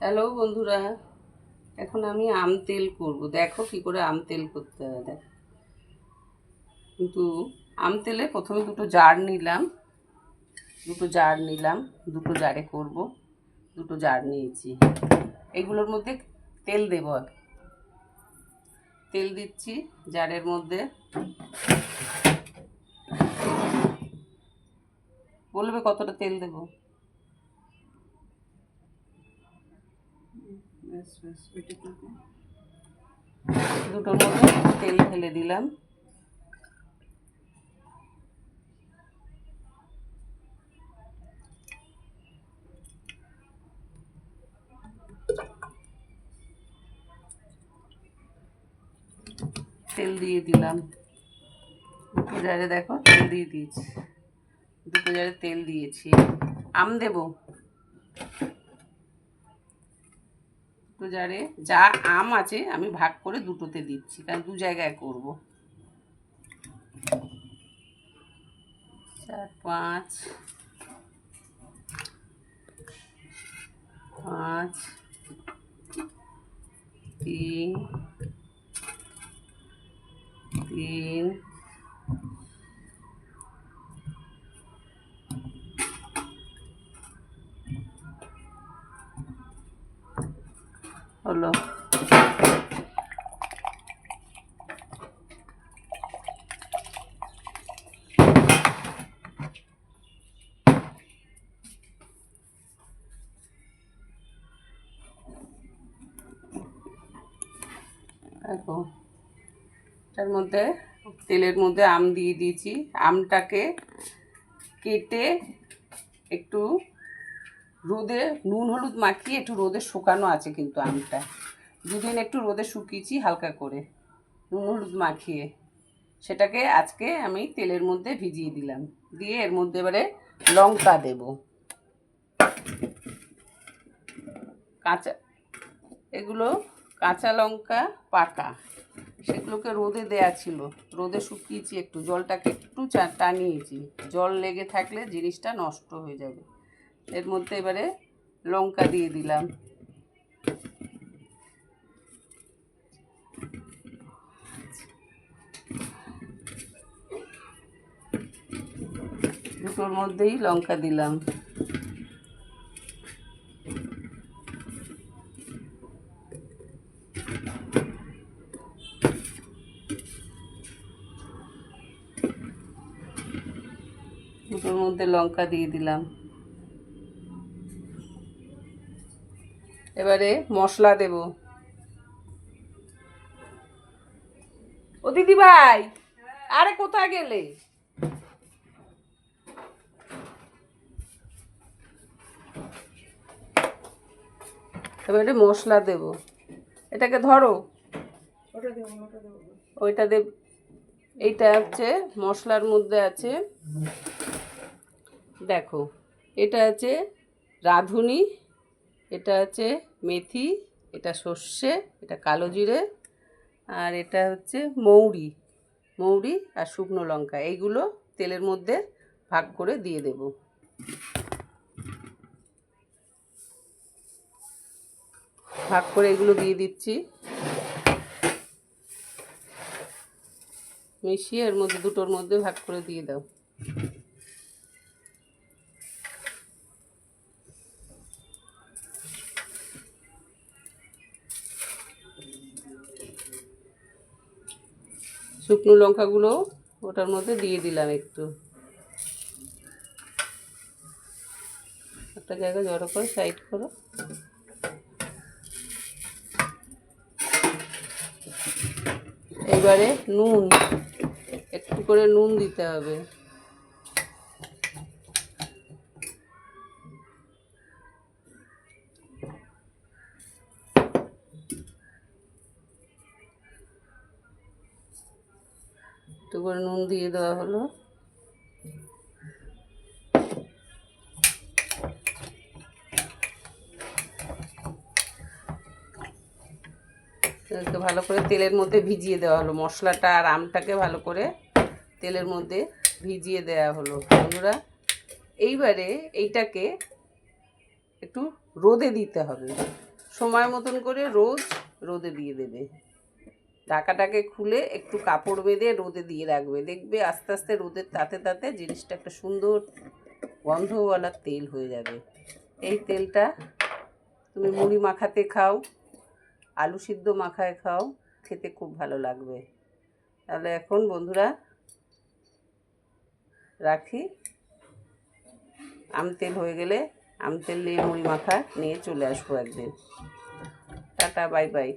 Hello বন্ধুরা। এখন আমি আম তেল করব। দেখো কি করে আম তেল করতে হয়, দেখ। কিন্তু আম তেলে প্রথমে দুটো জার নিলাম। দুটো জার নিলাম, দুটো জারে করব। দুটো জার নিয়েছি। এগুলোর মধ্যে তেল দেবো তেল দিচ্ছি জারের মধ্যে। বলবে কতটা তেল দেবো? দুটোর তেল ঢেলে দিলাম। তেল দিয়ে দিলাম। দুটো জারে দেখো, তেল দিয়ে দিয়েছি। দুটো জারে তেল দিয়েছি। আম দেবো? দুটো জারে যা আম আছে, আমি ভাগ করে দুটোতে দিচ্ছি, কারণ দু জায়গায় করব। চার, পাঁচ পাঁচ, তিন হলো দেখো। তার মধ্যে তেলের মধ্যে আম দিয়ে দিয়েছি। আমটাকে কেটে একটু রোদে নুন হলুদ মাখিয়ে একটু রোদে শুকানো আছে কিন্তু আমটা। দুদিন একটু রোদে শুকিয়েছি হালকা করে, নুন হলুদ মাখিয়ে। সেটাকে আজকে আমি তেলের মধ্যে ভিজিয়ে দিলাম। দিয়ে এর মধ্যে এবারে লঙ্কা দেব। কাঁচা, এগুলো কাঁচা লঙ্কা পাকা সেগুলোকে রোদে দেয়া ছিল। রোদে শুকিয়েছি একটু, জলটাকে একটু টানিয়েছি। জল লেগে থাকলে জিনিসটা নষ্ট হয়ে যাবে। এর মধ্যে এবারে লঙ্কা দিয়ে দিলাম। দুটোর মধ্যেই লঙ্কা দিলাম। দুটোর মধ্যে লঙ্কা দিয়ে দিলাম। এবারে মশলা দেব। ও দিদি ভাই আরে কোথায় গেলে? এবারে মশলা দেব। এটাকে ধরো। ওইটা দেব এইটা হচ্ছে মশলার মধ্যে আছে দেখো এটা আছে রাঁধুনি এটা আছে মেথি, এটা সর্ষে, এটা কালো জিরে, আর এটা হচ্ছে মৌরি মৌরি আর শুকনো লঙ্কা। এইগুলো তেলের মধ্যে ভাগ করে দিয়ে দেব। ভাগ করে এগুলো দিয়ে দিচ্ছি। মিশিয়ে এর মধ্যে, দুটোর মধ্যে ভাগ করে দিয়ে দাও। শুকনো লঙ্কাগুলো ওটার মধ্যে দিয়ে দিলাম একটু। একটা জায়গা জড়ো করে সাইড করো। এবারে নুন, একটু করে নুন দিতে হবে। করে নুন দিয়ে দেওয়া হলো। ভালো করে তেলের মধ্যে ভিজিয়ে দেওয়া হলো। মশলাটা আর আমটাকে ভালো করে তেলের মধ্যে ভিজিয়ে দেওয়া হলো। বন্ধুরা, এইবারে এইটাকে একটু রোদে দিতে হবে। সময় মতন করে রোজ রোদে দিয়ে দেবে। ঢাকাটাকে খুলে একটু কাপড় বেঁধে রোদে দিয়ে রাখবে। দেখবে আস্তে আস্তে রোদের তাতে তাতে জিনিসটা একটা সুন্দর গন্ধওয়ালা তেল হয়ে যাবে। এই তেলটা তুমি মুড়ি মাখাতে খাও, আলু সিদ্ধ মাখায় খাও, খেতে খুব ভালো লাগবে। তাহলে এখন বন্ধুরা রাখি। আম তেল হয়ে গেলে আম তেল নিয়ে মুড়ি মাখা নিয়ে চলে আসব একদিন। Tata, bye bye.